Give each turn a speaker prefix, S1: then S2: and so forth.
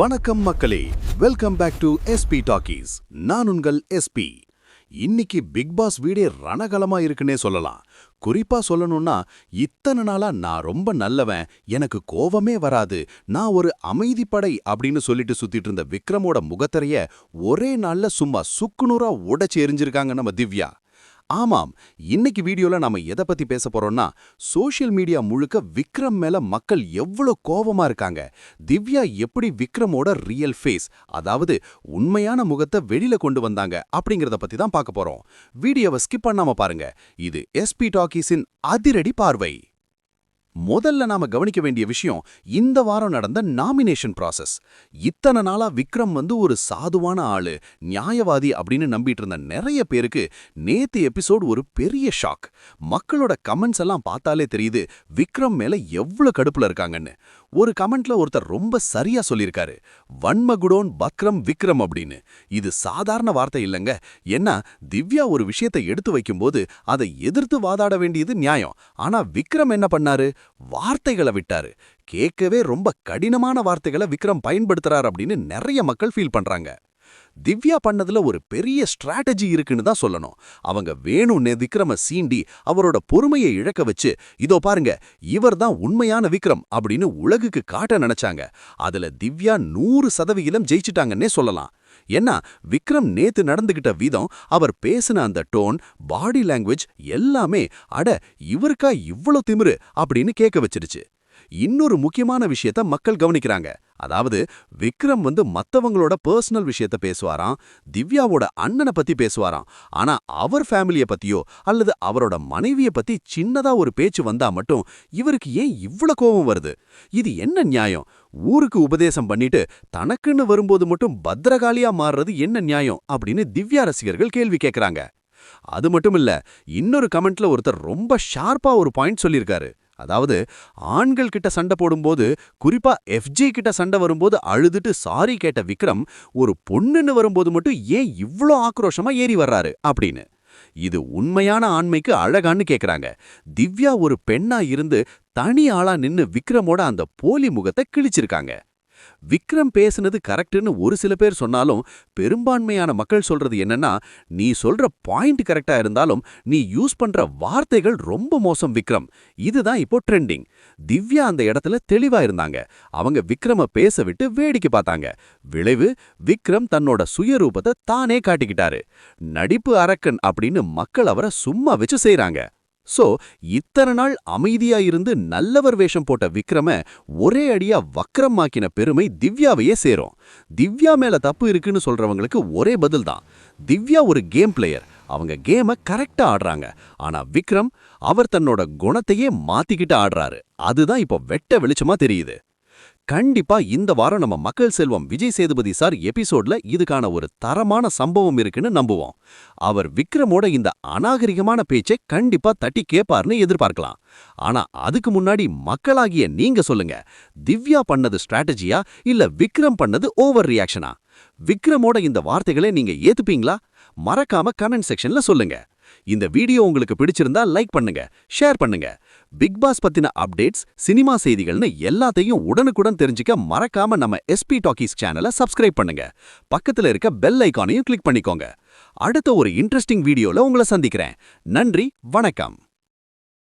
S1: வணக்கம் மக்களே. Welcome back to SP talkies நான் உங்கள் எஸ்பி இன்னைக்கு பிக் பாஸ் வீடே ரணகலமா இருக்குன்னே சொல்லலாம். குறிப்பா சொல்லணும்னா இத்தனை நாளா நான் ரொம்ப நல்லவன் எனக்கு கோவமே வராது நான் ஒரு அமைதிப்படை அப்படின்னு சொல்லிட்டு சுத்திட்டு இருந்த விக்ரமோட முகத்தரைய ஒரே நாள்ல சும்மா சுக்குநூறா உடைச்சு எரிஞ்சிருக்காங்க நம்ம திவ்யா. ஆமாம் இன்னைக்கு வீடியோல நாம எதை பத்தி பேச போறோம்னா சோஷியல் மீடியா முழுக்க விக்ரம் மேல மக்கள் எவ்வளவு கோவமா இருக்காங்க. திவ்யா எப்படி விக்ரமோட ரியல் ஃபேஸ் அதாவது உண்மையான முகத்தை வெளியில கொண்டு வந்தாங்க அப்படிங்கறத பத்தி தான் பார்க்க போறோம். வீடியோவை ஸ்கிப் பண்ணாம பாருங்க. இது எஸ்பி டாக்கீஸின் அதிரடி பார்வை. முதல்ல நாம கவனிக்க வேண்டிய விஷயம் இந்த வாரம் நடந்த நாமினேஷன் ப்ராசஸ் இத்தனை நாளா விக்ரம் வந்து ஒரு சாதுவான ஆளு நியாயவாதி அப்படின்னு நம்பிட்டு இருந்த நிறைய பேருக்கு நேத்து எபிசோட் ஒரு பெரிய ஷாக் மக்களோட கமெண்ட்ஸ் எல்லாம் பார்த்தாலே தெரியுது விக்ரம் மேல எவ்வளவு கடுப்புல இருக்காங்கன்னு. ஒரு கமெண்ட்ல ஒருத்தர் ரொம்ப சரியா சொல்லியிருக்காரு. வன்மகுடோன் பக்ரம் விக்ரம் அப்படின்னு. இது சாதாரண வார்த்தை இல்லைங்க. ஏன்னா திவ்யா ஒரு விஷயத்தை எடுத்து வைக்கும்போது அதை எதிர்த்து வாதாட வேண்டியது நியாயம். ஆனா விக்ரம் என்ன பண்ணாரு? வார்த்தைகளை விட்டாரு. கேட்கவே ரொம்ப கடினமான வார்த்தைகளை விக்ரம் பயன்படுத்துறார் அப்படின்னு நிறைய மக்கள் ஃபீல் பண்றாங்க. திவ்யா பண்ணதுல ஒரு பெரிய ஸ்ட்ராட்டஜி இருக்குன்னு தான் சொல்லணும். அவங்க வேணும்னே விக்ரம சீண்டி அவரோட பொறுமையை இழக்க வச்சு இதோ பாருங்க இவர் தான் உண்மையான விக்ரம் அப்படின்னு உலகுக்கு காட்ட நினைச்சாங்க. அதுல திவ்யா நூறு சதவிகிதம் ஜெயிச்சிட்டாங்கன்னே சொல்லலாம். ஏன்னா விக்ரம் நேத்து நடந்துகிட்ட விதம் அவர் பேசின அந்த டோன் பாடி லாங்குவேஜ் எல்லாமே அட இவருக்கா இவ்வளோ திமிரு அப்படின்னு கேட்க வச்சிருச்சு. இன்னொரு முக்கியமான விஷயத்த மக்கள் கவனிக்கிறாங்க. அதாவது விக்ரம் வந்து மத்தவங்களோட பர்சனல் விஷயத்த பேசுவாராம் திவ்யாவோட அண்ணனை பத்தி பேசுவாராம். ஆனா அவர் ஃபேமிலிய பத்தியோ அல்லது அவரோட மனைவிய பத்தி சின்னதா ஒரு பேச்சு வந்தா மட்டும் இவருக்கு ஏன் இவ்ளோ கோபம் வருது? இது என்ன நியாயம்? ஊருக்கு உபதேசம் பண்ணிட்டு தனக்குன்னு வரும்போது மட்டும் பத்திரகாலியா மாறுறது என்ன நியாயம்? அப்படின்னு திவ்யா ரசிகர்கள் கேள்வி கேட்கறாங்க அது மட்டும் இல்ல இன்னொரு கமெண்ட்ல ஒருத்தர் ரொம்ப ஷார்ப்பா ஒரு பாயிண்ட் சொல்லியிருக்காரு. அதாவது ஆண்கள் கிட்ட சண்டை போடும்போது குறிப்பா எஃப்ஜி கிட்ட சண்டை வரும்போது அழுதுட்டு சாரி கேட்ட விக்ரம் ஒரு பொண்ணுன்னு வரும்போது மட்டும் ஏன் இவ்ளோ ஆக்ரோஷமா ஏறி வர்றாரு அப்படின்னு. இது உண்மையான ஆண்மைக்கு அழகான்னு கேக்குறாங்க. திவ்யா ஒரு பெண்ணா இருந்து தனி ஆளா நின்னு விக்ரமோட அந்த போலி முகத்தை கிழிச்சிருக்காங்க. விக்ரம் பேசுனது கரெக்ட்னு ஒரு சில பேர் சொன்னாலும் பெரும்பான்மையான மக்கள் சொல்றது என்னன்னா நீ சொல்ற பாயிண்ட் கரெக்டா இருந்தாலும் நீ யூஸ் பண்ற வார்த்தைகள் ரொம்ப மோசம் விக்ரம். இதுதான் இப்போ ட்ரெண்டிங். திவ்யா அந்த இடத்துல தெளிவா இருந்தாங்க. அவங்க விக்ரம பேச விட்டு வேடிக்கை பார்த்தாங்க. விளைவு விக்ரம் தன்னோட சுயரூபத்தை தானே காட்டிக்கிட்டாரு. நடிப்பு அரக்கன் அப்படின்னு மக்கள் அவரை சும்மா வச்சு செய்றாங்க. சோ இத்தனை நாள் அமைதியா இருந்து நல்லவர் வேஷம் போட்ட விக்ரம ஒரே அடியா வக்ரமாக்கின பெருமை திவ்யாவையே சேரும். திவ்யா மேல தப்பு இருக்குன்னு சொல்றவங்களுக்கு ஒரே பதில் தான். திவ்யா ஒரு கேம் பிளேயர் அவங்க கேம கரெக்டா ஆடுறாங்க. ஆனா விக்ரம் அவர் தன்னோட குணத்தையே மாத்திக்கிட்டு ஆடுறாரு. அதுதான் இப்போ வெட்ட வெளிச்சமா தெரியுது. கண்டிப்பா இந்த வாரம் நம்ம மக்கள் செல்வம் விஜய் சேதுபதி சார் எபிசோட்ல இதுக்கான ஒரு தரமான சம்பவம் இருக்குன்னு நம்புவோம். அவர் விக்ரமோட இந்த அநாகரிகமான பேச்சை கண்டிப்பா தட்டி கேட்பார்னு எதிர்பார்க்கலாம். ஆனா அதுக்கு முன்னாடி மக்களாகிய நீங்க சொல்லுங்க திவ்யா பண்ணது ஸ்ட்ராட்டஜியா இல்ல விக்ரம் பண்ணது ஓவர் ரியாக்ஷனா? விக்ரமோட இந்த வார்த்தைகளை நீங்க ஏத்துப்பீங்களா? மறக்காம கமெண்ட் செக்ஷன்ல சொல்லுங்க. இந்த வீடியோ உங்களுக்கு பிடிச்சிருந்தா லைக் பண்ணுங்க ஷேர் பண்ணுங்க. பிக் பாஸ் பத்தின அப்டேட்ஸ் சினிமா செய்திகள்னு எல்லாத்தையும் உடனுக்குடன் தெரிஞ்சுக்க மறக்காம நம்ம எஸ்பி டாக்கீஸ் சேனலை சப்ஸ்கிரைப் பண்ணுங்க. பக்கத்துல இருக்க பெல் ஐக்கானையும் கிளிக் பண்ணிக்கோங்க. அடுத்த ஒரு இன்ட்ரெஸ்டிங் வீடியோல உங்களை சந்திக்கிறேன். நன்றி வணக்கம்.